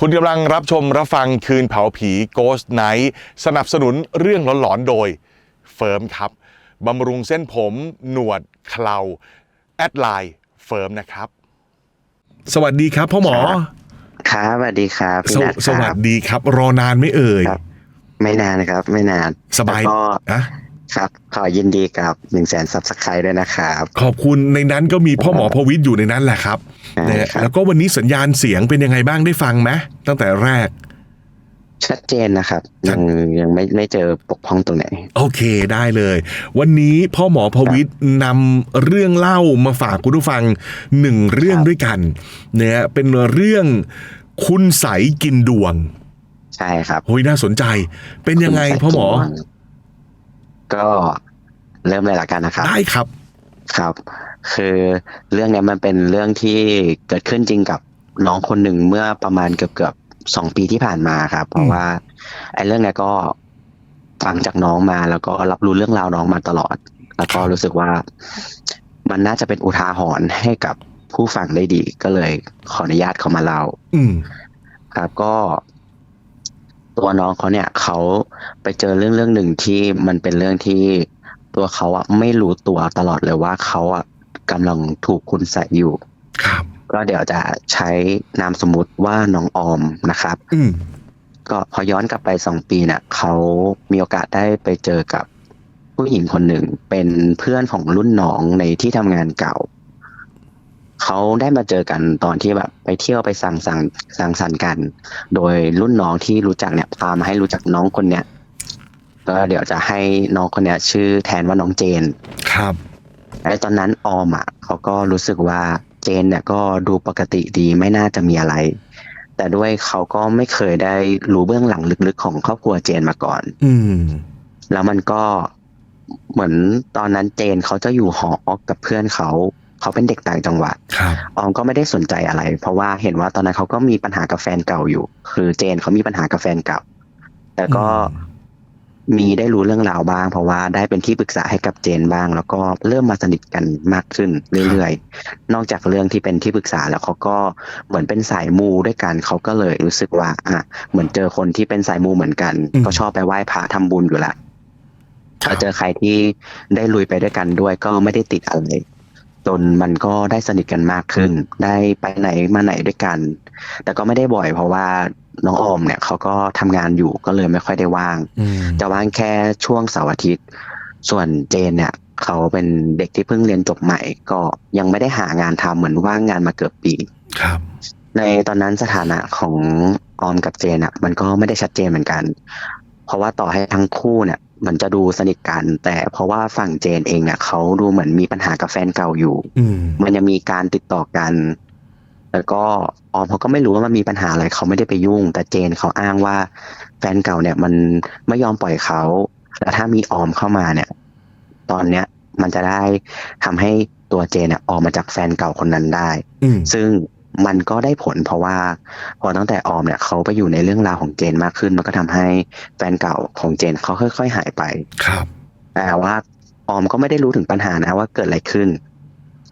คุณกำลังรับชมรับฟังคืนเผาผี Ghost Night สนับสนุนเรื่องหลอนๆโดยเฟิร์มครับบำรุงเส้นผม หนวดเคราแอดไลน์เฟิร์มนะครับ สวัสดีครับพ่อหมอครับสวัสดีครับสพี่นัทสควัรัสบ ดีครับ รอนานไม่เอ่ย ครับ ไม่นานครับ ไม่นานสบายแล้วก็ นะ ครับ ขอยินดีกับหนึ่งแสนซับสไครต์ด้วยนะครับ ขอบคุณในนั้นก็มีพ่อหมอพวิทย์อยู่ในนั้นแหละครับใช่นะฮะครับแล้วก็วันนี้สัญญาณเสียงเป็นยังไงบ้างได้ฟังไหมตั้งแต่แรก ชัดเจนนะครับชัยัดงยังไม่ไม่เจอปกพ้องตรงไหน โอเคได้เลย วันนี้พ่อหมอพวิทย์นำเรื่องเล่ามาฝากคุณผู้ฟังหนึ่งเรื่องครับด้วยกันเนี่ยเป็นเรื่องคุณใสกินดวง ใช่ครับโอ้ยน่าสนใจ เป็นยังไงคุณพ่อหมอใส่ กินก็เริ่มเลยละกันนะครับ ได้ครับ ครับ คือเรื่องเนี้ยมันเป็นเรื่องที่เกิดขึ้นจริงกับน้องคนหนึ่งเมื่อประมาณเกือบเกือบสองปีที่ผ่านมาครับ เพราะว่าไอ้เรื่องเนี้ยก็ฟังจากน้องมาแล้วก็รับรู้เรื่องราวน้องมาตลอด แล้วก็รู้สึกว่ามันน่าจะเป็นอุทาหรณ์ให้กับผู้ฟังได้ดี ก็เลยขออนุญาตเขามาเล่าอืมครับก็ ตัวน้องเขาเนี่ยเขาไปเจอเรื่องเรื่องหนึ่งที่มันเป็นเรื่องที่ตัวเขาอะไม่รู้ตัวตลอดเลยว่าเขาอะกำลังถูกคุณใส่อยู่ ครับ ก็เดี๋ยวจะใช้นามสมมุติว่าน้องออมนะครับ อืมก็พอย้อนกลับไปสองปีเนี่ยเขามีโอกาสได้ไปเจอกับผู้หญิงคนหนึ่งเป็นเพื่อนของรุ่นน้องในที่ทำงานเก่า เขาได้มาเจอกันตอนที่แบบไปเที่ยวไปสั่งสั่งสั่งสรรค์กัน โดยรุ่นน้องที่รู้จักเนี่ยพามาให้รู้จักน้องคนเนี้ยก็เดี๋ยวจะให้น้องคนเนี้ยชื่อแทนว่าน้องเจน ครับไอ้ตอนนั้นออมอะเขาก็รู้สึกว่าเจนเนี่ยก็ดูปกติดีไม่น่าจะมีอะไร แต่ด้วยเขาก็ไม่เคยได้รู้เบื้องหลังลึกๆ ของครอบครัวเจนมาก่อน อืม แล้วมันก็เหมือนตอนนั้นเจนเขาจะอยู่หอกับเพื่อนเขา เขาเป็นเด็กต่างจังหวัดครับออมก็ไม่ได้สนใจอะไร เพราะว่าเห็นว่าตอนนั้นเขาก็มีปัญหากับแฟนเก่าอยู่ คือเจนเขามีปัญหากับแฟนเก่า แต่ก็อืมมีได้รู้เรื่องราวบ้าง เพราะว่าได้เป็นที่ปรึกษาให้กับเจนบ้าง แล้วก็เริ่มมาสนิทกันมากขึ้นเรื่อยๆ นอกจากเรื่องที่เป็นที่ปรึกษาแล้วเขาก็เหมือนเป็นสายมูด้วยกันเขาก็เลยรู้สึกว่า อะเหมือนเจอคนที่เป็นสายมูเหมือนกันอืมก็ชอบไปไหว้พระทำบุญอยู่ละครัถ้าบเจอใครที่ได้ลุยไปด้วยกันด้วยก็ไม่ได้ติดอะไร จนมันก็ได้สนิทกันมากขึ้น ได้ไปไหนมาไหนด้วยกัน แต่ก็ไม่ได้บ่อยเพราะว่าน้องออมเนี่ยเขาก็ทำงานอยู่ก็เลยไม่ค่อยได้ว่างอืมจะว่างแค่ช่วงเสาร์อาทิตย์ ส่วนเจนเนี่ยเขาเป็นเด็กที่เพิ่งเรียนจบใหม่ ก็ยังไม่ได้หางานทำเหมือนว่างงานมาเกือบปีครับ ในตอนนั้นสถานะของออมกับเจนอะ มันก็ไม่ได้ชัดเจนเหมือนกัน เพราะว่าต่อให้ทั้งคู่เนี่ย มันจะดูสนิทกัน แต่เพราะว่าฝั่งเจนเองเนี่ยเขาดูเหมือนมีปัญหากับแฟนเก่าอยู่อืมมันยังมีการติดต่อกัน แล้วก็ออมเขาก็ไม่รู้ว่ามันมีปัญหาอะไรเขาไม่ได้ไปยุ่ง แต่เจนเขาอ้างว่า แฟนเก่าเนี่ย มันไม่ยอมปล่อยเขาแล้วถ้ามีออมเข้ามาเนี่ย ตอนเนี้ยมันจะได้ทำให้ตัวเจนเนี่ยออกมาจากแฟนเก่าคนนั้นได้อืมซึ่ง มันก็ได้ผลเพราะว่า พอตั้งแต่ออมเนี่ยเขาไปอยู่ในเรื่องราวของเจนมากขึ้น มันก็ทำให้แฟนเก่าของเจนเขาค่อย ๆ หายไป ครับแต่ว่าออมก็ไม่ได้รู้ถึงปัญหานะว่าเกิดอะไรขึ้น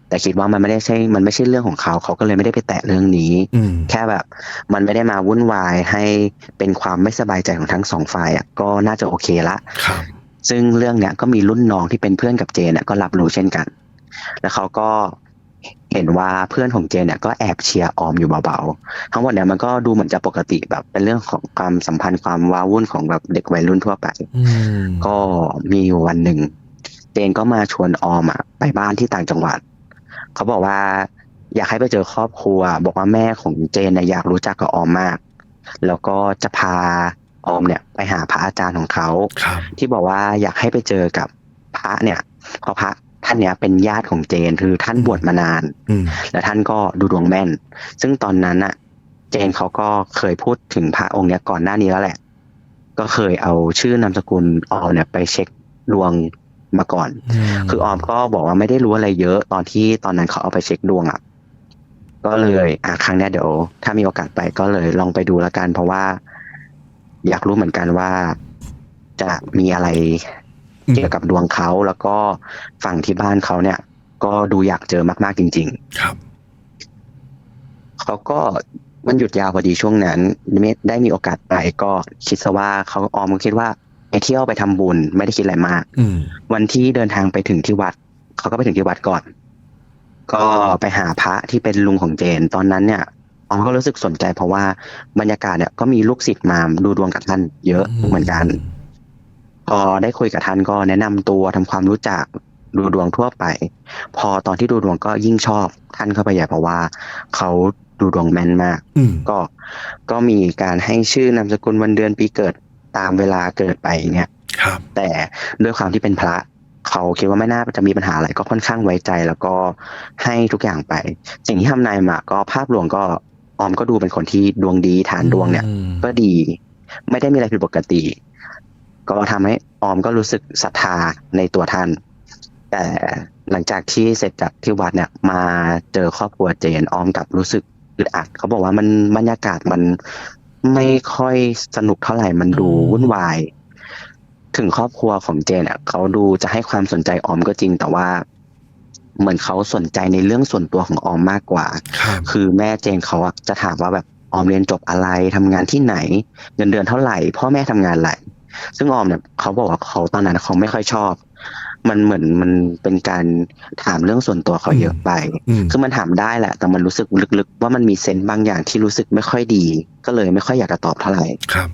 แต่คิดว่ามันไม่ได้ใช่ มันไม่ใช่เรื่องของเขา เขาก็เลยไม่ได้ไปแตะเรื่องนี้อืมแค่แบบ มันไม่ได้มาวุ่นวายให้เป็นความไม่สบายใจของทั้งสองฝ่ายอะก็น่าจะโอเคละครับซึ่งเรื่องเนี้ยก็มีรุ่นน้องที่เป็นเพื่อนกับเจนเนี่ยก็รับรู้เช่นกัน แล้วเขาก็ เห็นว่าเพื่อนของเจนเนี่ยก็แอบเชียร์ออมอยู่เบาๆ ทั้งหมดเนี่ยมันก็ดูเหมือนจะปกติแบบเป็นเรื่องของความสัมพันธ์ความว้าวุ่นของแบบเด็กวัยรุ่นทั่วไปอืมก็มีอยู่วันหนึ่งเจนก็มาชวนออมอะไปบ้านที่ต่างจังหวัด เขาบอกว่าอยากให้ไปเจอครอบครัว บอกว่าแม่ของเจนเนี่ยอยากรู้จักกับออมมาก แล้วก็จะพาออมเนี่ยไปหาพระอาจารย์ของเขาครับที่บอกว่าอยากให้ไปเจอกับพระเนี่ยเพราะพระ ท่านเนี้ยเป็นญาติของเจนคือท่านบวชมานานอืมและท่านก็ดูดวงแม่น ซึ่งตอนนั้นอะเจนเขาก็เคยพูดถึงพระองค์เนี้ยก่อนหน้านี้แล้วแหละ ก็เคยเอาชื่อนามสกุลออมเนี่ยไปเช็คดวงมาก่อน คือออมก็บอกว่าไม่ได้รู้อะไรเยอะตอนที่ตอนนั้นเขาเอาไปเช็คดวงอะก็เลยอะครั้งเนี้ยเดี๋ยว ถ้ามีโอกาสไปก็เลยลองไปดูแล้วกัน เพราะว่า อยากรู้เหมือนกันว่าจะมีอะไรอืม เกี่ยวกับดวงเขาแล้วก็ฝั่งที่บ้านเขาเนี่ย ก็ดูอยากเจอมาก ๆ จริง ๆ ครับเขาก็มันหยุดยาวพอดีช่วงนั้นไม่ได้มีโอกาสไปก็คิดซะว่าเขาออมก็คิดว่าไปเที่ยวไปทำบุญไม่ได้คิดอะไรมากอืมวันที่เดินทางไปถึงที่วัดเขาก็ไปถึงที่วัดก่อน ก็ไปหาพระที่เป็นลุงของเจน ตอนนั้นเนี่ยออมก็รู้สึกสนใจเพราะว่าบรรยากาศเนี่ยก็มีลูกศิษย์มาดูดวงกับท่านเยอะเหมือนกัน พอได้คุยกับท่านก็แนะนำตัวทำความรู้จักดูดวงทั่วไป พอตอนที่ดูดวงก็ยิ่งชอบท่านเข้าไปใหญ่เพราะว่าเขาดูดวงแม่นมากอืมก็ก็มีการให้ชื่อนามสกุลวันเดือนปีเกิดตามเวลาเกิดไปเนี่ยครับ แต่ด้วยความที่เป็นพระเขาคิดว่าไม่น่าจะมีปัญหาอะไรก็ค่อนข้างไว้ใจ แล้วก็ให้ทุกอย่างไป สิ่งที่ทำนายมาก็ภาพรวมก็ออมก็ดูเป็นคนที่ดวงดีฐานดวงเนี่ยอืมก็ดี ไม่ได้มีอะไรผิดปกติ ก็ทำให้ออมก็รู้สึกศรัทธาในตัวท่าน แต่หลังจากที่เสร็จจากที่วัดเนี่ย มาเจอครอบครัวเจนออมกลับรู้สึกอึดอัด เขาบอกว่ามันบรรยากาศมันไม่ค่อยสนุกเท่าไหร่มันดูวุ่นวาย ถึงครอบครัวของเจนอะเขาดูจะให้ความสนใจออมก็จริงแต่ว่าเหมือนเขาสนใจในเรื่องส่วนตัวของออมมากกว่าครับคือแม่เจนเขาอะจะถามว่าแบบออมเรียนจบอะไรทำงานที่ไหน เงินเดือนเท่าไหร่ พ่อแม่ทำงานอะไร ซึ่งออมเนี่ยเขาบอกว่าเขาตอนนั้นเขาไม่ค่อยชอบ มันเหมือนมันเป็นการถามเรื่องส่วนตัวเขาเยอะไปอืมคือมันถามได้แหละ แต่มันรู้สึกลึกๆ ว่ามันมีเซนส์บางอย่างที่รู้สึกไม่ค่อยดี ก็เลยไม่ค่อยอยากจะตอบเท่าไหร่ครับ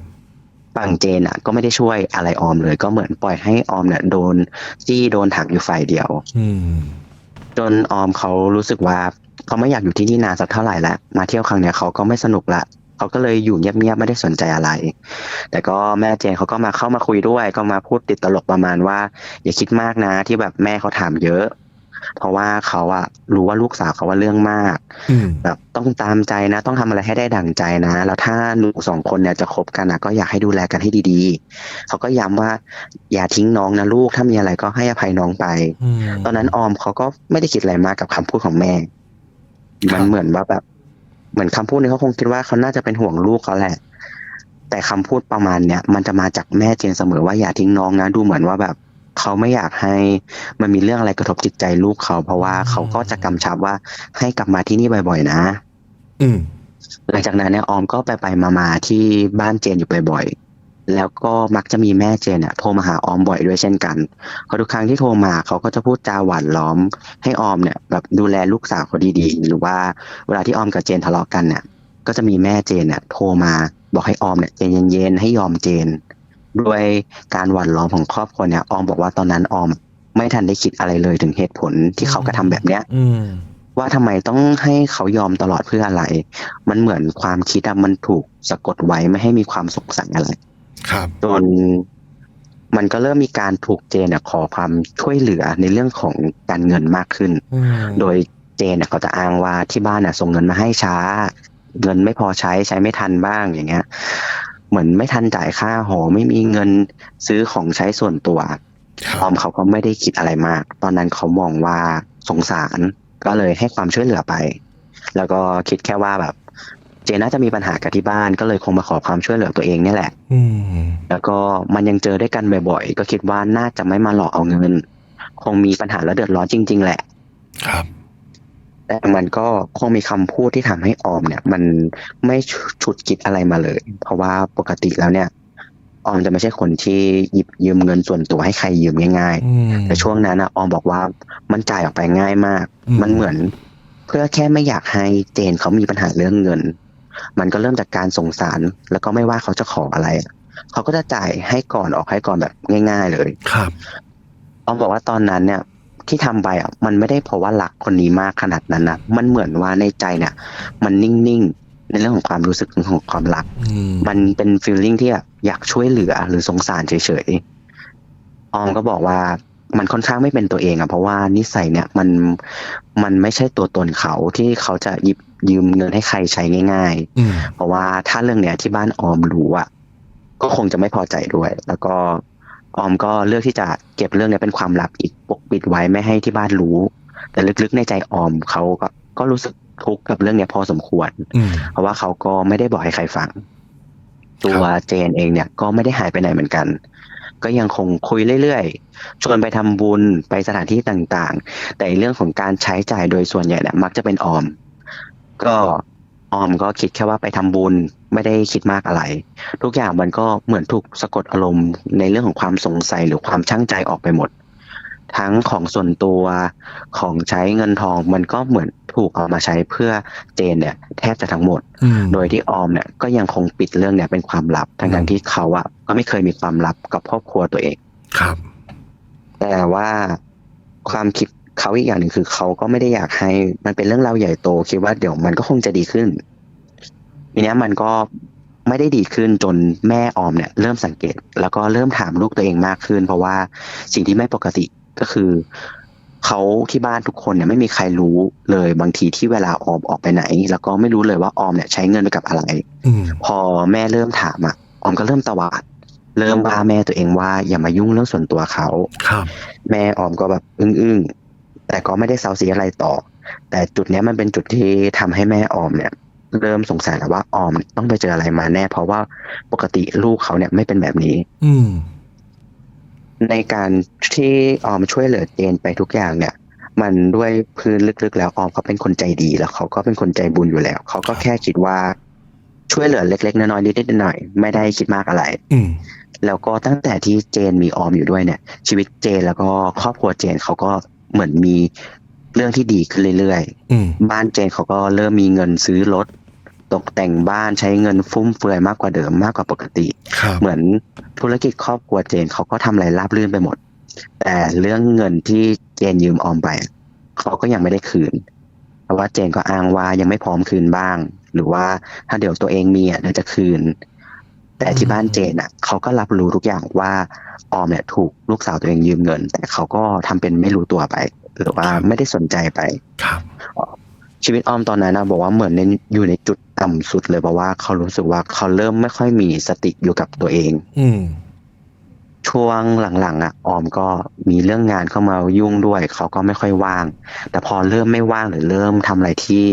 ฝั่งเจนอะก็ไม่ได้ช่วยอะไรออมเลย ก็เหมือนปล่อยให้ออมเนี่ยโดนจี้โดนถักอยู่ฝ่ายเดียวอืมจนออมเขารู้สึกว่าเขาไม่อยากอยู่ที่นี่นานสักเท่าไหร่แล้วมาเที่ยวครั้งเนี้ยเขาก็ไม่สนุกละ เขาก็เลยอยู่เงียบๆไม่ได้สนใจอะไร แต่ก็แม่เจนเขาก็มาเข้ามาคุยด้วย ก็มาพูดติดตลกประมาณว่า อย่าคิดมากนะที่แบบแม่เขาถามเยอะ เพราะว่าเขาอะรู้ว่าลูกสาวเขาว่าเรื่องมากอืมแบบต้องตามใจนะ ต้องทำอะไรให้ได้ดั่งใจนะ แล้วถ้าหนูสองคนเนี่ยจะคบกันนะก็อยากให้ดูแลกันให้ดีๆ เขาก็ย้ำว่าอย่าทิ้งน้องนะลูกถ้ามีอะไรก็ให้อภัยน้องไปอืมตอนนั้นออมเขาก็ไม่ได้คิดอะไรมากกับคำพูดของแม่ครับมันเหมือนว่าแบบ เหมือนคำพูดนี้เขาคงคิดว่าเขาน่าจะเป็นห่วงลูกเขาแหละ แต่คำพูดประมาณเนี้ยมันจะมาจากแม่เจนเสมอว่าอย่าทิ้งน้องนะดูเหมือนว่าแบบเขาไม่อยากให้มันมีเรื่องอะไรกระทบจิตใจลูกเขา เพราะว่าเขาก็จะกำชับว่าให้กลับมาที่นี่บ่อย ๆ นะ อืมหลังจากนั้นเนี่ยออมก็ไปไปๆมาๆที่บ้านเจนอยู่บ่อยๆ แล้วก็มักจะมีแม่เจนเนี่ยโทรมาหาออมบ่อยด้วยเช่นกันเพราะทุกครั้งที่โทรมาเขาก็จะพูดจาหวานล้อม ให้ออมเนี่ยแบบดูแลลูกสาวเขาดีๆ หรือว่าเวลาที่ออมกับเจนทะเลาะกันเนี่ยก็จะมีแม่เจนเนี่ยโทรมาบอกให้ออมเนี่ยใจเย็นๆให้ยอมเจน ด้วยการหวานล้อมของครอบครัวเนี่ยออมบอกว่าตอนนั้นออมไม่ทันได้คิดอะไรเลยถึงเหตุผลที่เขากระทำแบบเนี้ยอืมว่าทำไมต้องให้เขายอมตลอดเพื่ออะไร มันเหมือนความคิดอะมันถูกสะกดไว้ไม่ให้มีความสงสัยอะไร ครับจนมันก็เริ่มมีการถูกเจนเนี่ยขอความช่วยเหลือในเรื่องของการเงินมากขึ้นอืมโดยเจนเนี่ยเขาจะอ้างว่าที่บ้านน่ะส่งเงินมาให้ช้า เงินไม่พอใช้ใช้ไม่ทันบ้างอย่างเงี้ย เหมือนไม่ทันจ่ายค่าหอไม่มีเงินซื้อของใช้ส่วนตัวครัออบมเขาก็ไม่ได้คิดอะไรมาก ตอนนั้นเขามองว่าสงสารก็เลยให้ความช่วยเหลือไป แล้วก็คิดแค่ว่าแบบ เจนน่าจะมีปัญหากับที่บ้านก็เลยคงมาขอความช่วยเหลือตัวเองเนี่ยแหละอืมแล้วก็มันยังเจอด้วยกันบ่อยๆ ก็คิดว่าน่าจะไม่มาหลอกเอาเงิน คงมีปัญหาและเดือดร้อนจริง ๆ แหละ ครับ แต่มันก็คงมีคำพูดที่ทำให้ออมเนี่ย มันไม่ฉุดคิดอะไรมาเลย เพราะว่าปกติแล้วเนี่ย ออมจะไม่ใช่คนที่หยิบยืมเงินส่วนตัวให้ใครยืมง่ายอืมๆแต่ช่วงนั้นนะออมบอกว่ามันจ่ายออกไปง่ายมากอืมมันเหมือน เพื่อแค่ไม่อยากให้เจนเขามีปัญหาเรื่องเงิน มันก็เริ่มจากการสงสาร แล้วก็ไม่ว่าเขาจะขออะไรอะเขาก็จะจ่ายให้ก่อนออกให้ก่อนแบบง่าย ๆ เลยครับออมบอกว่าตอนนั้นเนี่ย ที่ทำไปอะมันไม่ได้เพราะว่ารักคนนี้มากขนาดนั้นนะมันเหมือนว่าในใจเนี่ย มันนิ่งๆในเรื่องของความรู้สึกของความรักอืมมันเป็นฟีลลิ่งที่แบบอยากช่วยเหลือหรือสงสารเฉยๆออมก็บอกว่ามันค่อนข้างไม่เป็นตัวเองอะเพราะว่านิสัยเนี่ยมันมันไม่ใช่ตัวตนเขาที่เขาจะหยิบ ยืมเงินให้ใครใช้ง่ายอืมๆเพราะว่าถ้าเรื่องเนี้ยที่บ้านออมรู้อะก็คงจะไม่พอใจด้วย แล้วก็ออมก็เลือกที่จะเก็บเรื่องเนี้ยเป็นความลับอีกปกปิดไว้ไม่ให้ที่บ้านรู้ แต่ลึกๆในใจออมเขาก็ก็รู้สึกทุกข์กับเรื่องเนี้ยพอสมควรอืมเพราะว่าเขาก็ไม่ได้บอกให้ใครฟัง ตัวเจนเองเนี่ย ก็ไม่ได้หายไปไหนเหมือนกัน ก็ยังคงคุยเรื่อยๆชวนไปทำบุญไปสถานที่ต่างๆ แต่เรื่องของการใช้จ่ายโดยส่วนใหญ่เนี่ยมักจะเป็นออม ก็ออมก็คิดแค่ว่าไปทำบุญไม่ได้คิดมากอะไร ทุกอย่างมันก็เหมือนถูกสะกดอารมณ์ในเรื่องของความสงสัยหรือความช่างใจออกไปหมด ทั้งของส่วนตัวของใช้เงินทองมันก็เหมือนถูกเอามาใช้เพื่อเจนเนี่ย แทบจะทั้งหมดอืมโดยที่ออมเนี่ยก็ยังคงปิดเรื่องเนี่ยเป็นความลับทั้งอืทั้มงที่เขาอะก็ไม่เคยมีความลับกับครอบครัวตัวเองครับ แต่ว่าความคิด เขาอีกอย่างหนึ่งคือเขาก็ไม่ได้อยากให้มันเป็นเรื่องราวใหญ่โต คิดว่าเดี๋ยวมันก็คงจะดีขึ้นทีเนี้ยมันก็ไม่ได้ดีขึ้นจนแม่ออมเนี่ยเริ่มสังเกต แล้วก็เริ่มถามลูกตัวเองมากขึ้น เพราะว่าสิ่งที่ไม่ปกติก็คือเขาที่บ้านทุกคนเนี่ยไม่มีใครรู้เลยบางทีที่เวลาออมออกไปไหน แล้วก็ไม่รู้เลยว่าออมเนี่ยใช้เงินไปกับอะไรอืมพอแม่เริ่มถามอะออมก็เริ่มตวาด เริ่มว่าแม่ตัวเองว่าอย่ามายุ่งเรื่องส่วนตัวเขาครับ แม่ออมก็แบบอึ้งๆ แต่ก็ไม่ได้เซาซีอะไรต่อ แต่จุดเนี้ยมันเป็นจุดที่ทำให้แม่ออมเนี่ย เริ่มสงสัยแล้วว่าออมต้องไปเจออะไรมาแน่ เพราะว่าปกติลูกเขาเนี่ยไม่เป็นแบบนี้ อืมในการที่ออมช่วยเหลือเจนไปทุกอย่างเนี่ย มันด้วยพื้นลึกๆ แล้วออมเขาเป็นคนใจดีแล้วเขาก็เป็นคนใจบุญอยู่แล้ว เขาก็แค่คิดว่าช่วยเหลือเล็กๆน้อยๆนิดๆหน่อยๆไม่ได้คิดมากอะไร อืมแล้วก็ตั้งแต่ที่เจนมีออมอยู่ด้วยเนี่ย ชีวิตเจนแล้วก็ครอบครัวเจนเขาก็ เหมือนมีเรื่องที่ดีขึ้นเรื่อยอืมๆบ้านเจนเขาก็เริ่มมีเงินซื้อรถตกแต่งบ้านใช้เงินฟุ่มเฟือยมากกว่าเดิมมากกว่าปกติครับเหมือนธุรกิจครอบครัวเจนเขาก็ทำอะไรราบรื่นไปหมด แต่เรื่องเงินที่เจนยืมออมไป เขาก็ยังไม่ได้คืน เพราะว่าเจนก็อ้างว่ายังไม่พร้อมคืนบ้าง หรือว่าถ้าเดี๋ยวตัวเองมีอะเดี๋ยวจะคืน แต่ที่บ้านเจนอะเขาก็รับรู้ทุกอย่างว่าออมเนี่ยถูกลูกสาวตัวเองยืมเงิน แต่เขาก็ทำเป็นไม่รู้ตัวไป หรือว่าไม่ได้สนใจไปครับชีวิตออมตอนนั้นนะบอกว่าเหมือนในอยู่ในจุดต่ำสุดเลยเพราะว่าเขารู้สึกว่าเขาเริ่มไม่ค่อยมีสติอยู่กับตัวเอง อืมช่วงหลังๆอะออมก็มีเรื่องงานเข้ามายุ่งด้วย เขาก็ไม่ค่อยว่าง แต่พอเริ่มไม่ว่างหรือเริ่มทำอะไรที่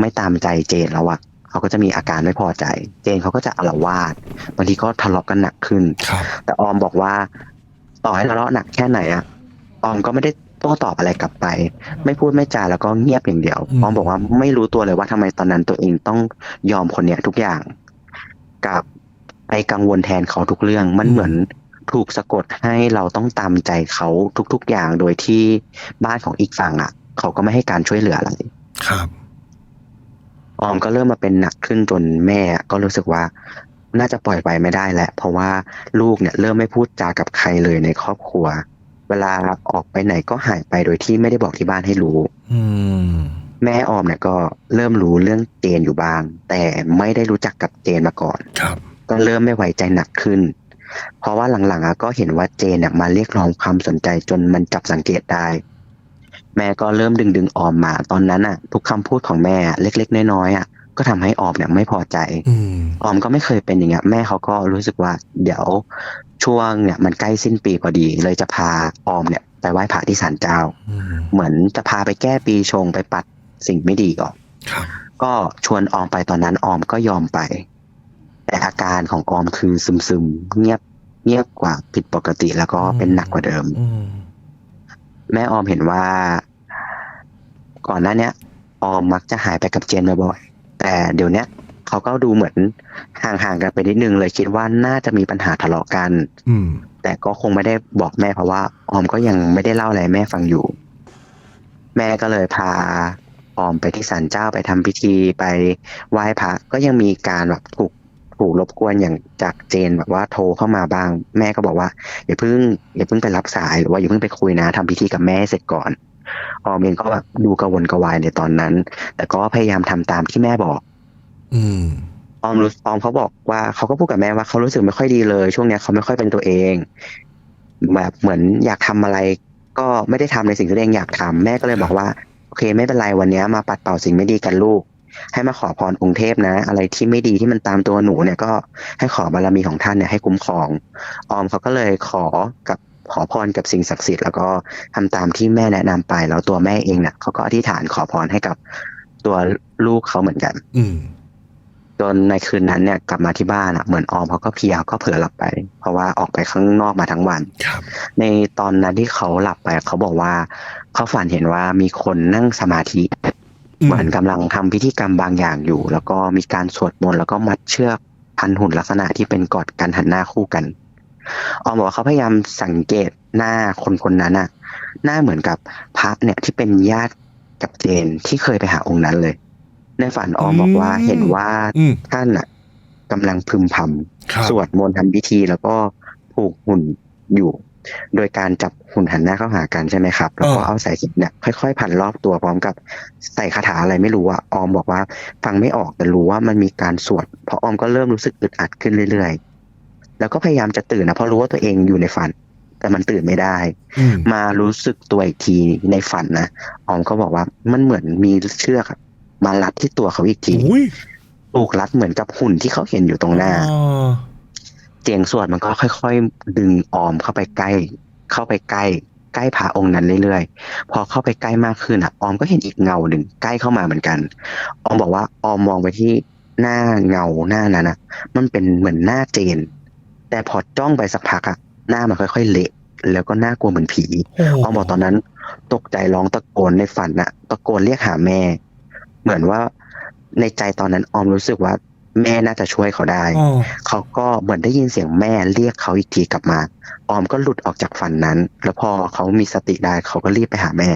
ไม่ตามใจเจนแล้วอะ เขาก็จะมีอาการไม่พอใจ เจนเขาก็จะอาละวาดบางทีก็ทะเลาะกันหนักขึ้นครับแต่ออมบอกว่า ต่อให้ทะเลาะหนักแค่ไหนอะออมก็ไม่ได้โต้ตอบอะไรกลับไป ไม่พูดไม่จาแล้วก็เงียบอย่างเดียวอืมออมบอกว่าไม่รู้ตัวเลยว่าทำไมตอนนั้นตัวเองต้องยอมคนเนี้ยทุกอย่างกับไปกังวลแทนเขาทุกเรื่องมันเหมือนถูกสะกดให้เราต้องตามใจเขาทุก ๆอย่างโดยที่บ้านของอีกฝั่งอะเขาก็ไม่ให้การช่วยเหลืออะไร ครับ ออมก็เริ่มมาเป็นหนักขึ้นจนแม่ก็รู้สึกว่าน่าจะปล่อยไปไม่ได้แล้วเพราะว่าลูกเนี่ยเริ่มไม่พูดจากับใครเลยในครอบครัว เวลาออกไปไหนก็หายไปโดยที่ไม่ได้บอกที่บ้านให้รู้ อืมแม่ออมเนี่ยก็เริ่มรู้เรื่องเจนอยู่บ้าง แต่ไม่ได้รู้จักกับเจนมาก่อน ครับ ก็เริ่มไม่ไว้ใจหนักขึ้น เพราะว่าหลังๆอะก็เห็นว่าเจนเนี่ยมาเรียกร้องความสนใจจนมันจับสังเกตได้ แม่ก็เริ่มดึงดึงๆออมมา ตอนนั้นอะ ทุกคำพูดของแม่เล็ก ๆ น้อยๆอะก็ทำให้ออมเนี่ยไม่พอใจอืมออมก็ไม่เคยเป็นอย่างเงี้ยแม่เขาก็รู้สึกว่า เดี๋ยวช่วงเนี่ยมันใกล้สิ้นปีพอดี เลยจะพาออมเนี่ยไปไหว้พระที่ศาลเจ้าอืมเหมือนจะพาไปแก้ปีชงไปปัดสิ่งไม่ดีก่อนครับก็ชวนออมไปตอนนั้นออมก็ยอมไป แต่อาการของออมคือซึมๆเงียบเงียบกว่าผิดปกติแล้วก็เป็นหนักกว่าเดิมอืม แม่ออมเห็นว่า ก่อนหน้าเนี้ย ออมมักจะหายไปกับเจนบ่อยๆแต่เดี๋ยวเนี้ยเขาก็ดูเหมือนห่างๆกันไปนิดนึงเลยคิดว่าน่าจะมีปัญหาทะเลาะกัน อืม แต่ก็คงไม่ได้บอกแม่เพราะว่าออมก็ยังไม่ได้เล่าอะไรให้แม่ฟังอยู่ แม่ก็เลยพาออมไปที่ศาลเจ้าไปทำพิธีไปไหว้พระก็ยังมีการแบบถูก ถูกรบกวนอย่างจากเจนแบบว่าโทรเข้ามาบ้าง แม่ก็บอกว่าอย่าเพิ่งอย่าเพิ่งไปรับสายหรือว่าอย่าเพิ่งไปคุยนะทำพิธีกับแม่ให้เสร็จก่อนออมเองก็แบบดูกระวนกระวายในตอนนั้น แต่ก็พยายามทำตามที่แม่บอก อืมออมรู้ออมเขาบอกว่าเขาก็พูดกับแม่ว่าเขารู้สึกไม่ค่อยดีเลย ช่วงเนี้ยเขาไม่ค่อยเป็นตัวเองแบบเหมือนอยากทำอะไร ก็ไม่ได้ทำในสิ่งที่ตัวเองอยากทำแม่ก็เลยบอกว่าโอเค ไม่เป็นไรวันเนี้ยมาปัดเป่าสิ่งไม่ดีกันลูก ให้มาขอพรองค์เทพนะ อะไรที่ไม่ดีที่มันตามตัวหนูเนี่ยก็ให้ขอบารมีของท่านเนี่ยให้คุ้มครอง ออมเขาก็เลยขอกับขอพรกับสิ่งศักดิ์สิทธิ์แล้วก็ทำตามที่แม่แนะนำไป แล้วตัวแม่เองเนี่ยเขาก็อธิษฐานขอพรให้กับตัวลูกเขาเหมือนกัน อืมจนในคืนนั้นเนี่ยกลับมาที่บ้านอะเหมือนออมเขาก็เพลียก็เผลอหลับไป เพราะว่าออกไปข้างนอกมาทั้งวันครับในตอนนั้นที่เขาหลับไปเขาบอกว่าเขาฝันเห็นว่ามีคนนั่งสมาธิอืม เหมือนกำลังทำพิธีกรรมบางอย่างอยู่ แล้วก็มีการสวดมนต์แล้วก็มัดเชือกพันหุ่นลักษณะที่เป็นกอดกันหันหน้าคู่กันออมบอกว่าเขาพยายามสังเกตหน้าคนคนนั้นอะหน้าเหมือนกับพระเนี่ยที่เป็นญาติกับเจนที่เคยไปหาองค์นั้นเลย ในฝันออมบอกว่าอืมเห็นว่าอืมท่านอะกำลังพึมพครับำสวดมนต์ทำพิธีแล้วก็ผูกหุ่นอยู่ โดยการจับหุ่นหันหน้าเข้าหากันใช่ไหมครับแล้วก็อ่าเอาสายสิญจนเนี่ยค่อยๆพันรอบตัวพร้อมกับใส่คาถาอะไรไม่รู้อะออมบอกว่าฟังไม่ออกแต่รู้ว่ามันมีการสวดเพราะออมก็เริ่มรู้สึกอึดอัดขึ้นเรื่อยๆ แล้วก็พยายามจะตื่นนะเพราะรู้ว่าตัวเองอยู่ในฝัน แต่มันตื่นไม่ได้อืมมารู้สึกตัวอีกทีในฝันนะออมก็บอกว่ามันเหมือนมีเชือกอะมารัดที่ตัวเขาอีกทีอุ้ยถูกรัดเหมือนกับหุ่นที่เขาเห็นอยู่ตรงหน้าอ๋อ เจียงสวดมันก็ค่อย ๆ ดึงออมเข้าไปใกล้ เข้าไปใกล้ ใกล้พระองค์นั้นเรื่อยๆ พอเข้าไปใกล้มากขึ้นอะ ออมก็เห็นอีกเงาหนึ่งใกล้เข้ามาเหมือนกัน ออมบอกว่าออมมองไปที่หน้าเงาหน้านั้นอะ มันเป็นเหมือนหน้าเจน แต่พอจ้องไปสักพักอะหน้ามันค่อย ๆ เละแล้วก็น่ากลัวเหมือนผีโอ้ออมบอกตอนนั้น ตกใจร้องตะโกนในฝันน่ะตะโกนเรียกหาแม่ เหมือนว่าในใจตอนนั้นออมรู้สึกว่า แม่น่าจะช่วยเขาได้อ๋อเขาก็เหมือนได้ยินเสียงแม่เรียกเขาอีกทีกลับมา ออมก็หลุดออกจากฝันนั้น แล้วพอเขามีสติได้เขาก็รีบไปหาแม่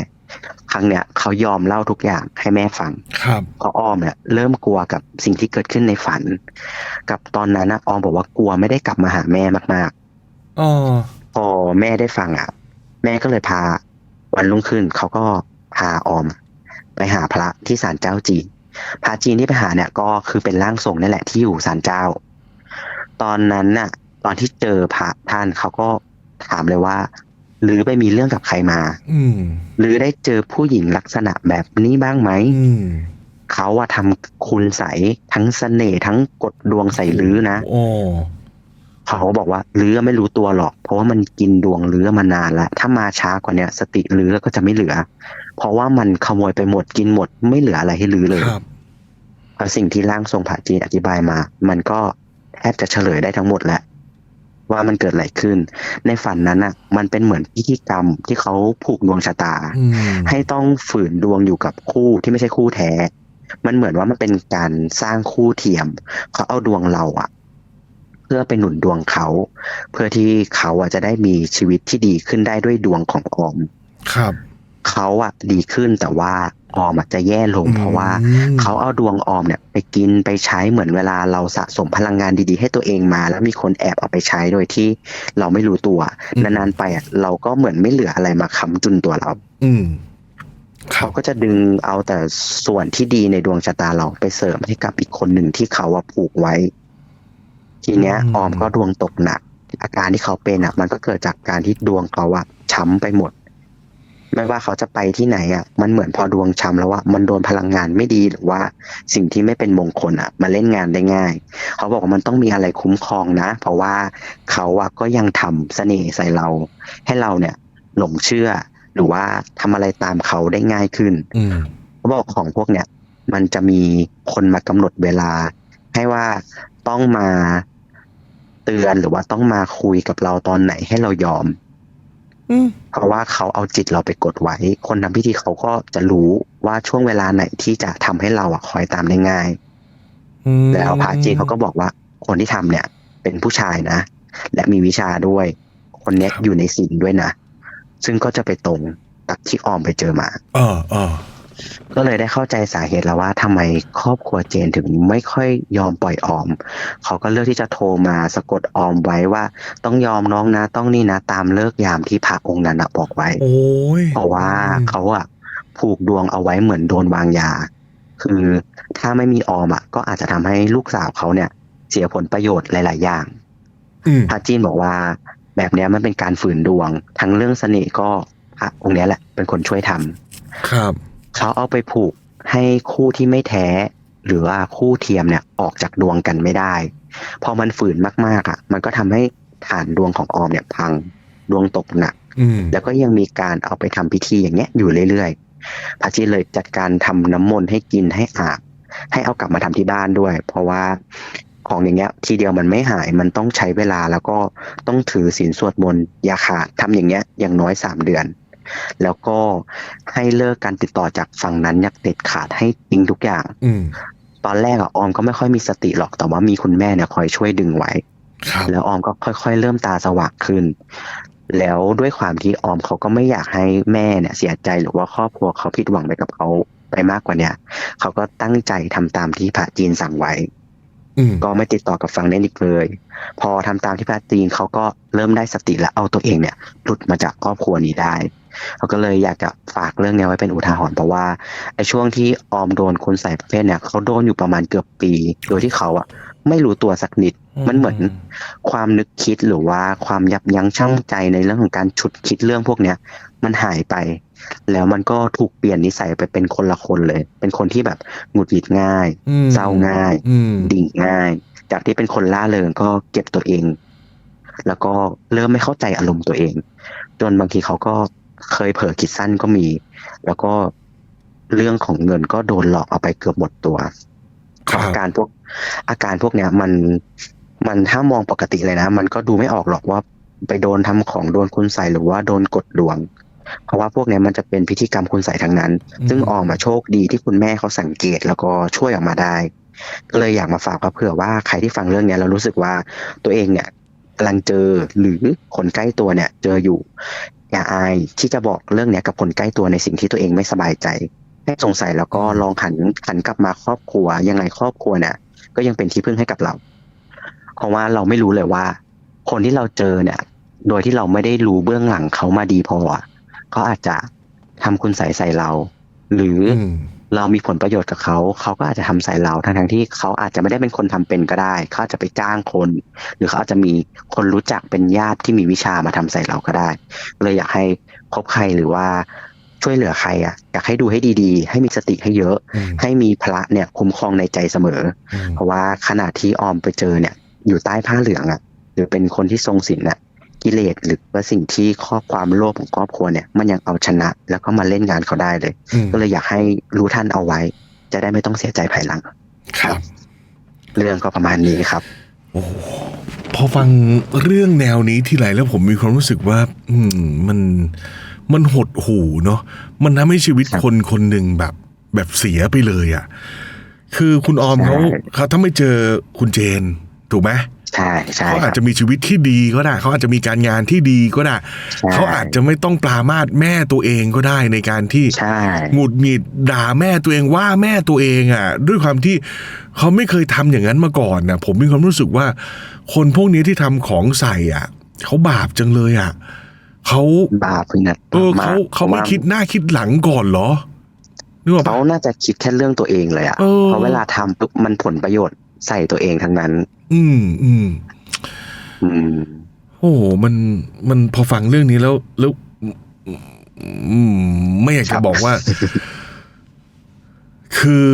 ครั้งเนี้ยเขายอมเล่าทุกอย่างให้แม่ฟังครับเพราะออมเนี่ยเริ่มกลัวกับสิ่งที่เกิดขึ้นในฝัน กับตอนนั้นนะออมบอกว่ากลัวไม่ได้กลับมาหาแม่มากอ๋อๆพอแม่ได้ฟังอะ แม่ก็เลยพาวันรุ่งขึ้นเขาก็พาออม ไปหาพระที่ศาลเจ้าจีน พระจีนที่ไปหาเนี่ยก็คือเป็นร่างทรงนี่แหละที่อยู่ศาลเจ้า ตอนนั้นน่ะ ตอนที่เจอพระท่านเขาก็ถามเลยว่าหรือไปมีเรื่องกับใครมา อืมหรือได้เจอผู้หญิงลักษณะแบบนี้บ้างไหมอืมเขาอะทำคุณใสยทั้งเสน่ห์ทั้งกดดวงใส่ลือนะโอ้ เขาบอกว่าลือไม่รู้ตัวหรอก เพราะว่ามันกินดวงลือมานานแล้วถ้ามาช้ากว่าเนี้ยสติลือก็จะไม่เหลือ เพราะว่ามันขโมยไปหมดกินหมดไม่เหลืออะไรให้ลือเลยครับพอสิ่งที่ร่างทรงผาจีนอธิบายมา มันก็แทบจะเฉลยได้ทั้งหมดแหละว่ามันเกิดอะไรขึ้น ในฝันนั้นอะ มันเป็นเหมือนพิธีกรรมที่เขาผูกดวงชะตาอืมให้ต้องฝืนดวงอยู่กับคู่ที่ไม่ใช่คู่แท้ มันเหมือนว่ามันเป็นการสร้างคู่เทียม เขาเอาดวงเราอะ เพื่อไปหนุนดวงเขา เพื่อที่เขาอะจะได้มีชีวิตที่ดีขึ้นได้ด้วยดวงของออม ครับ เขาอะดีขึ้นแต่ว่าออมอะจะแย่ลง เพราะว่าอืมเขาเอาดวงออมเนี่ย ไปกินไปใช้เหมือนเวลาเราสะสมพลังงานดีๆ ให้ตัวเองมา แล้วมีคนแอบเอาไปใช้โดยที่เราไม่รู้ตัวอืมนานๆไปอะเราก็เหมือนไม่เหลืออะไรมาค้ำจุนตัวเรา อืมครัเขาบก็จะดึงเอาแต่ส่วนที่ดีในดวงชะตาเราไปเสริมให้กับอีกคนหนึ่งที่เขาอะผูกไว้ ทีเนี้ยอืมออมก็ดวงตกหนัก อาการที่เขาเป็นอะมันก็เกิดจากการที่ดวงเขาอะช้ำไปหมด ไม่ว่าเขาจะไปที่ไหนอะมันเหมือนพอดวงช้ำแล้วอะมันโดนพลังงานไม่ดีหรือว่า สิ่งที่ไม่เป็นมงคลอะมาเล่นงานได้ง่าย เขาบอกว่ามันต้องมีอะไรคุ้มครองนะ เพราะว่าเขาอะก็ยังทำเสน่ห์ใส่เรา ให้เราเนี่ย หลงเชื่อ หรือว่าทำอะไรตามเขาได้ง่ายขึ้นอืมเขาบอกของพวกเนี้ยมันจะมีคนมากำหนดเวลา ให้ว่าต้องมา เตือนหรือว่าต้องมาคุยกับเราตอนไหนให้เรายอมอืมเพราะว่าเขาเอาจิตเราไปกดไว้ คนทำพิธีเขาก็จะรู้ว่าช่วงเวลาไหนที่จะทำให้เราอะคอยตามได้ง่ายอืมแล้วพระจีนเขาก็บอกว่า คนที่ทำเนี่ย เป็นผู้ชายนะ และมีวิชาด้วย คนเนี้ยอยู่ในศีลด้วยนะ ซึ่งก็จะไปตรงกับที่ออมไปเจอมา เออเออ ก็เลยได้เข้าใจสาเหตุแล้วว่าทำไมครอบครัวเจนถึงไม่ค่อยยอมปล่อยออม เขาก็เลือกที่จะโทรมาสะกดออมไว้ว่า ต้องยอมน้องนะ ต้องนี่นะ ตามเลิกยามที่พระองค์นั้นนะบอกไว้โอ้ยเพราะว่าเขาอะผูกดวงเอาไว้เหมือนโดนวางยา คือถ้าไม่มีออมอะก็อาจจะทำให้ลูกสาวเขาเนี่ย เสียผลประโยชน์หลาย ๆ อย่างอืมพระจีนบอกว่า แบบเนี้ยมันเป็นการฝืนดวง ทั้งเรื่องเสน่ห์ก็พระองค์เนี้ยแหละ เป็นคนช่วยทำครับ เขาเอาไปผูกให้คู่ที่ไม่แท้ หรือว่าคู่เทียมเนี่ยออกจากดวงกันไม่ได้ พอมันฝืนมากๆอะ มันก็ทำให้ฐานดวงของออมเนี่ยพังดวงตกหนักอืมแล้วก็ยังมีการเอาไปทำพิธีอย่างเงี้ยอยู่เรื่อยๆพระจีนเลยจัดการทำน้ำมนต์ให้กินให้อาบให้เอากลับมาทำที่บ้านด้วย เพราะว่าของอย่างเงี้ย ทีเดียวมันไม่หายมันต้องใช้เวลาแล้วก็ต้องถือศีลสวดมนต์อย่าขาดทำอย่างเงี้ยอย่างน้อยสามเดือน แล้วก็ให้เลิกการติดต่อจากฝั่งนั้นอย่างเด็ดขาดให้ทิ้งทุกอย่างอืมตอนแรกอะออมก็ไม่ค่อยมีสติหรอกแต่ว่ามีคุณแม่เนี่ยคอยช่วยดึงไว้ครับแล้วออมก็ค่อยๆ เริ่มตาสว่างขึ้น แล้วด้วยความที่ออมเขาก็ไม่อยากให้แม่เนี่ย เสียใจหรือว่าครอบครัวเขาผิดหวังไปกับเขาไปมากกว่าเนี้ยเขาก็ตั้งใจทำตามที่พระจีนสั่งไว้อืมก็ไม่ติดต่อกับฝั่งนั้นอีกเลย พอทำตามที่พระจีนเขาก็เริ่มได้สติและเอาตัวเองเนี่ยหลุดมาจากครอบครัวนี้ได้ เขาก็เลยอยากจะฝากเรื่องนี้ไว้เป็นอุทาหรณ์เพราะว่าไอ้ช่วงที่ออมโดนคนใส่ประเภทเนี่ยเขาโดนอยู่ประมาณเกือบปี โดยที่เขาอะไม่รู้ตัวสักนิด มันเหมือนความนึกคิดหรือว่าความยับยั้งชั่งใจในเรื่องของการฉุดคิดเรื่องพวกเนี้ยมันหายไป แล้วมันก็ถูกเปลี่ยนนิสัยไปเป็นคนละคนเลย เป็นคนที่แบบหงุดหงิดง่ายอืมเศร้าง่ายอืมดิ่งง่าย จากที่เป็นคนล่าเริงก็เก็บตัวเอง แล้วก็เริ่มไม่เข้าใจอารมณ์ตัวเอง จนบางทีเขาก็ เคยเผลอคิดสั้นก็มี แล้วก็เรื่องของเงินก็โดนหลอกเอาไปเกือบหมดตัวครับอาการพวกอาการพวกเนี้ยมันมันถ้ามองปกติเลยนะ มันก็ดูไม่ออกหรอกว่าไปโดนทำของโดนคุณใส่หรือว่าโดนกดดวง เพราะว่าพวกเนี้ยมันจะเป็นพิธีกรรมคุณใส่ทั้งนั้น ซึ่งออมมาโชคดีที่คุณแม่เขาสังเกตแล้วก็ช่วยออกมาได้ก็เลยอยากมาฝากว่าเผื่อว่าใครที่ฟังเรื่องเนี้ยเรารู้สึกว่าตัวเองเนี่ยกำลังเจอหรือคนใกล้ตัวเนี่ย เจออยู่ อย่าอายที่จะบอกเรื่องเนี้ยกับคนใกล้ตัวในสิ่งที่ตัวเองไม่สบายใจให้สงสัยแล้วก็ลองหันหันกลับมาครอบครัว ยังไงครอบครัวเนี่ย ก็ยังเป็นที่พึ่งให้กับเรา เพราะว่าเราไม่รู้เลยว่า คนที่เราเจอเนี่ย โดยที่เราไม่ได้รู้เบื้องหลังเขามาดีพอเขาอาจจะทำคุณใส่ใส่เรา หรือ เรามีผลประโยชน์กับเขาเขาก็อาจจะทำใส่เราทั้งทั้งๆที่เขาอาจจะไม่ได้เป็นคนทำเป็นก็ได้เขาอาจจะไปจ้างคน หรือเขาอาจจะมีคนรู้จักเป็นญาติที่มีวิชามาทำใส่เราก็ได้ เลยอยากให้คบใครหรือว่าช่วยเหลือใครอะอยากให้ดูให้ดีๆ ให้มีสติให้เยอะอืมให้มีพระเนี่ยคุ้มครองในใจเสมออืมเพราะว่าขณะที่ออมไปเจอเนี่ย อยู่ใต้ผ้าเหลืองอะ หรือเป็นคนที่ทรงศีลน่ะ กิเลสหรือว่าสิ่งที่ครอบความโลภของครอบครัวเนี่ยมันยังเอาชนะ แล้วก็มาเล่นงานเขาได้เลยอืมก็เลยอยากให้รู้ท่านเอาไว้ จะได้ไม่ต้องเสียใจภายหลัง ครับ เรื่องก็ประมาณนี้ครับโอ้โหพอฟังเรื่องแนวนี้ทีไรแล้วผมมีความรู้สึกว่า อืมมันมันหดหูเนาะมันทำให้ชีวิตครับคนคนหนึ่งแบบ แบบเสียไปเลยอะ่ะ คือคุณออมใช่เขาเขาถ้าไม่เจอคุณเจน ถูกไหม ใช่ใช่เขาคอารัจบจะมีชีวิตที่ดีก็ได้เขาอาจจะมีการงานที่ดีก็ได้ใช่เขาอาจจะไม่ต้องปรามาสแม่ตัวเองก็ได้ในการที่ใช่หงุดหงิดด่าแม่ตัวเองว่าแม่ตัวเองอะ ด้วยความที่เขาไม่เคยทำอย่างนั้นมาก่อนนะผมมีความรู้สึกว่า คนพวกนี้ที่ทำของใส่อะเขาบาปจังเลยอะเขาบาปพี่นัทเออเขามกเขาไม่ว่คิดหน้าคิดหลังก่อนเหรอนึกออกเขาปะน่าจะคิดแค่เรื่องตัวเองเลยอะเออเพราะเวลาทำปุ๊บมันผลประโยชน์ ใส่ตัวเองทั้งนั้น อืมอืมอืมโอ้โหมันมันพอฟังเรื่องนี้แล้วแล้วอืมไม่อยากครัจะบบอกว่า คือ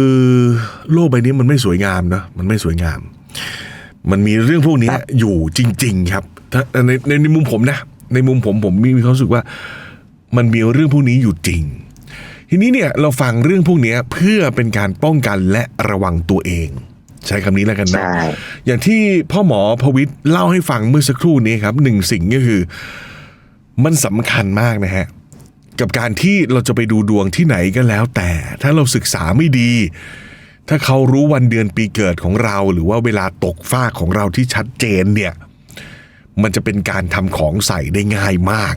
โลกใบนี้มันไม่สวยงามนะมันไม่สวยงาม มันมีเรื่องพวกเนี้ยอยู่จริง ๆ ครับถ้าในในในมุมผมนะ ในมุมผมผมมีมีความรู้สึกว่า มันมีเรื่องพวกนี้อยู่จริง ทีนี้เนี่ย เราฟังเรื่องพวกเนี้ยเพื่อเป็นการป้องกันและระวังตัวเอง ใช้คำนี้แล้วกันนะใช่อย่างที่พ่อหมอพวิทย์เล่าให้ฟังเมื่อสักครู่นี้ครับหนึ่งสิ่งก็คือ มันสำคัญมากนะฮะ กับการที่เราจะไปดูดวงที่ไหนก็แล้วแต่ ถ้าเราศึกษาไม่ดี ถ้าเขารู้วันเดือนปีเกิดของเรา หรือว่าเวลาตกฟากของเราที่ชัดเจนเนี่ย มันจะเป็นการทำของใส่ได้ง่ายมาก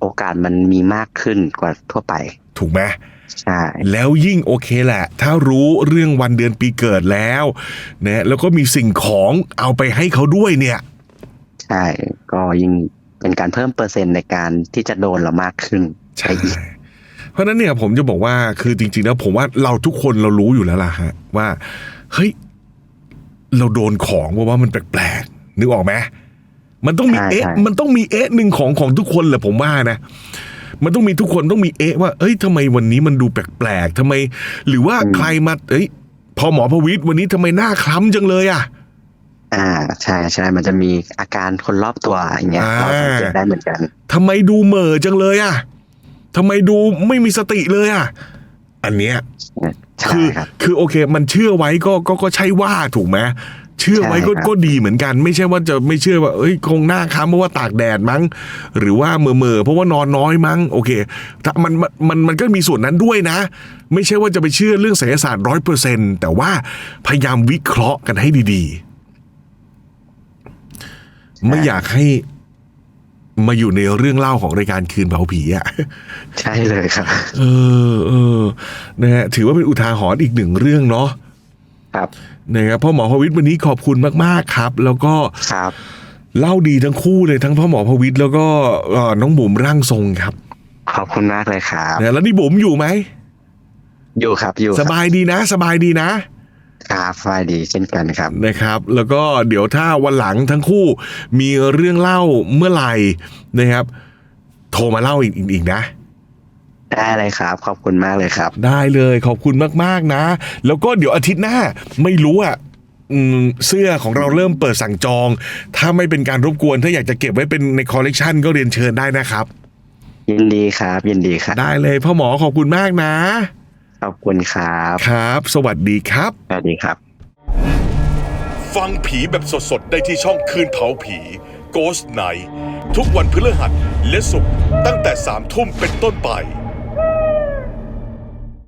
โอกาสมันมีมากขึ้นกว่าทั่วไป ถูกไหม ใช่แล้วยิ่งโอเคแหละ ถ้ารู้เรื่องวันเดือนปีเกิดแล้วนะแล้วก็มีสิ่งของเอาไปให้เขาด้วยเนี่ย ใช่ก็ยิ่งเป็นการเพิ่มเปอร์เซ็นต์ในการที่จะโดนเรามากขึ้นใช่ไปอีกเพราะฉะนั้นเนี่ยผมจะบอกว่าคือจริงๆแล้วผมว่าเราทุกคนเรารู้อยู่แล้วล่ะฮะว่าเฮ้ยเราโดนของว่าว่ามันแปลกๆนึกออกไหมมันต้องมีใช่เอ๊ะใช่มันต้องมีเอ๊ะหนึ่งของของทุกคนแหละผมว่านะ มันต้องมีทุกคนต้องมีเอ๊ะว่า เอ้ยทำไมวันนี้มันดูแปลกๆทำไม หรือว่าใครมาเอ้ย พอหมอพวิทย์วันนี้ทำไมหน้าคล้ำจังเลยอะอ่าใช่ใช่มันจะมีอาการคนรอบตัวอย่างเงี้ยอ่าเราสังเกตได้เหมือนกันทำไมดูเหม่อจังเลยอะทำไมดูไม่มีสติเลยอะอันเนี้ยใช่คือครับคือโอเค มันเชื่อไว้ก็ก็ก็ใช่ว่าถูกไหม เชื่อไว้ก็ใช่ครับก็ดีเหมือนกัน ไม่ใช่ว่าจะไม่เชื่อว่าเอ้ยคงหน้าค้ำเพราะว่าตากแดดมั้ง หรือว่าเมื่อเมื่อๆเพราะว่านอนน้อยมั้ง โอเคถ้ามันมันมันมันก็มีส่วนนั้นด้วยนะ ไม่ใช่ว่าจะไปเชื่อเรื่องไสยศาสตร์ร้อยเปอร์เซ็นแต่ว่าพยายามวิเคราะห์กันให้ดีๆ ไม่อยากให้มาอยู่ในเรื่องเล่าของรายการคืนเผาผีอะใช่เลยครับ เออเออนะฮะถือว่าเป็นอุทาหรณ์อีกหนึ่งเรื่องเนาะ ครับนะครับพ่อหมอพวิทย์วันนี้ขอบคุณมาก ๆ ครับ แล้วก็ครับเล่าดีทั้งคู่เลยทั้งพ่อหมอพวิทย์แล้วก็เอ่อน้องบุ๋มร่างทรงครับ ขอบคุณมากเลยครับนะแล้วนี่บุ๋มอยู่ไหมอยู่ครับอยู่สบายดีนะ สบายดีนะครับสบายดีเช่นกันครับนะครับ แล้วก็เดี๋ยวถ้าวันหลังทั้งคู่มีเรื่องเล่าเมื่อไหร่นะครับ โทรมาเล่าอีกอีกนะ ได้เลยครับ ขอบคุณมากเลยครับ ได้เลยขอบคุณมากๆนะ แล้วก็เดี๋ยวอาทิตย์หน้าไม่รู้อะอืมเสื้อของเราเริ่มเปิดสั่งจอง ถ้าไม่เป็นการรบกวน ถ้าอยากจะเก็บไว้เป็นในคอลเลกชันก็เรียนเชิญได้นะครับ ยินดีครับ ยินดีครับ ได้เลยพ่อหมอขอบคุณมากนะ ขอบคุณครับ ครับ สวัสดีครับ สวัสดีครับ ฟังผีแบบสดๆ ได้ที่ช่องคืนเผาผี Ghost Night ทุกวันพฤหัสและศุกร์ตั้งแต่3ทุ่มเป็นต้นไป